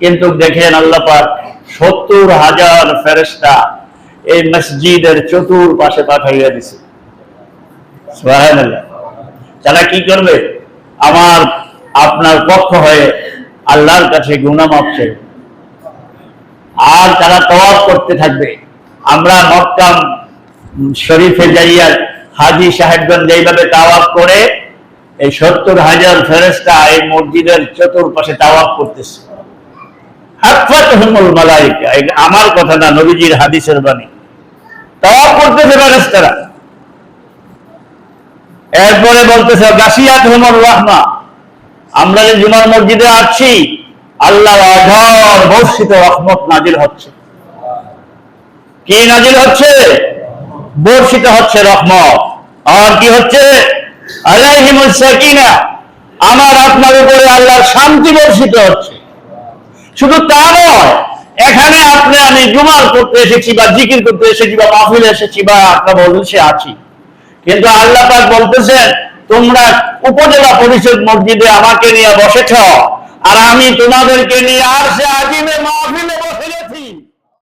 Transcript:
কিন্তু দেখেন আল্লাপাক সত্তর হাজার ফেরেস্তা এই মসজিদের চতুর পাশে পাঠাইয়া দিছে। তারা কি করবে? আমার, আপনার পক্ষ হয়ে আল্লাহর কাছে গুনাহ মাপ চাইবে। আর তারা তওয়াব করতে থাকবে। আমরা মক্কা শরীফে যাইয়া হাজি সাহেবগঞ্জ যেইভাবে তাওয়াব করে, এই সত্তর হাজার ফেরেস্তা এই মসজিদের চতুর্পাশে তাওয়াব করতেছে। আমার কথা না, নবীজির হাদিসের বাণী। তাওয়াব করতেছে ফেরেস্তারা এরপরে বলতেছে গাছিয়াত হুমুর রহমা। আমরা যে জুমার মসজিদে আছি আল্লাহ অঝর বর্ষিত রহমত নাজিল হচ্ছে। কি নাজিল হচ্ছে? বর্ষিত হচ্ছে রহমত। আর কি হচ্ছে? আলাইহিমুস সাকিনা। আমার আপনার উপরে আল্লাহর শান্তি বর্ষিত হচ্ছে। শুধু তা নয়, এখানে আপনি, আমি জুমার করতে এসেছি বা জিকির করতে এসেছি বা মাহফিলে এসেছি বা আপনার বলছে আছি। কিন্তু আল্লাহ পাক বলতেছেন, তোমরা উপজেলা পরিষদ মসজিদে আমাকে নিয়ে বসেছ, আর আমি তোমাদেরকে নিয়ে আর সে আজিমে মাহফিলে